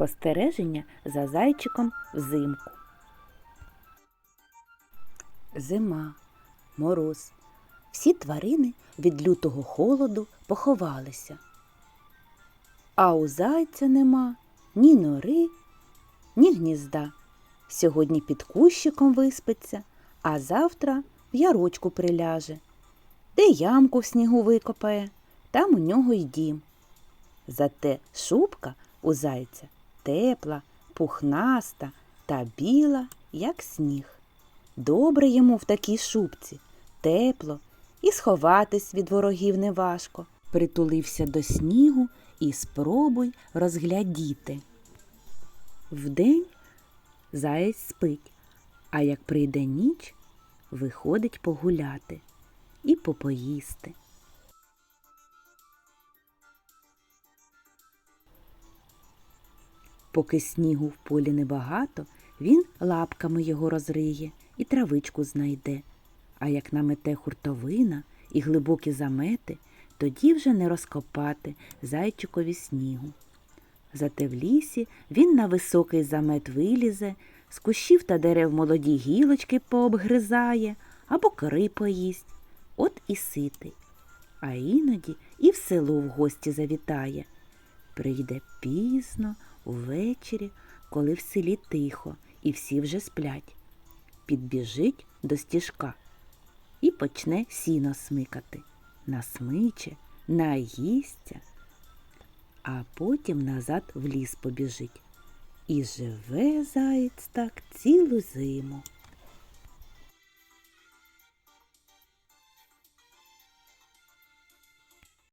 Спостереження за зайчиком взимку. Зима, мороз. Всі тварини від лютого холоду поховалися. А у зайця нема ні нори, ні гнізда. Сьогодні під кущиком виспиться, а завтра в ярочку приляже, де ямку в снігу викопає, там у нього й дім. Зате шубка у зайця тепла, пухнаста та біла, як сніг. Добре йому в такій шубці, тепло, і сховатись від ворогів неважко. Притулився до снігу і спробуй розглядіти. Вдень заєць спить, а як прийде ніч, виходить погуляти і попоїсти. Поки снігу в полі небагато, він лапками його розриє і травичку знайде. А як намете хуртовина і глибокі замети, тоді вже не розкопати зайчикові снігу. Зате в лісі він на високий замет вилізе, з кущів та дерев молоді гілочки пообгризає або кори поїсть. От і ситий. А іноді і в село в гості завітає. Прийде пізно, увечері, коли в селі тихо і всі вже сплять. Підбіжить до стіжка і почне сіно смикати. Насмиче, наїсться, а потім назад в ліс побіжить. І живе заєць так цілу зиму.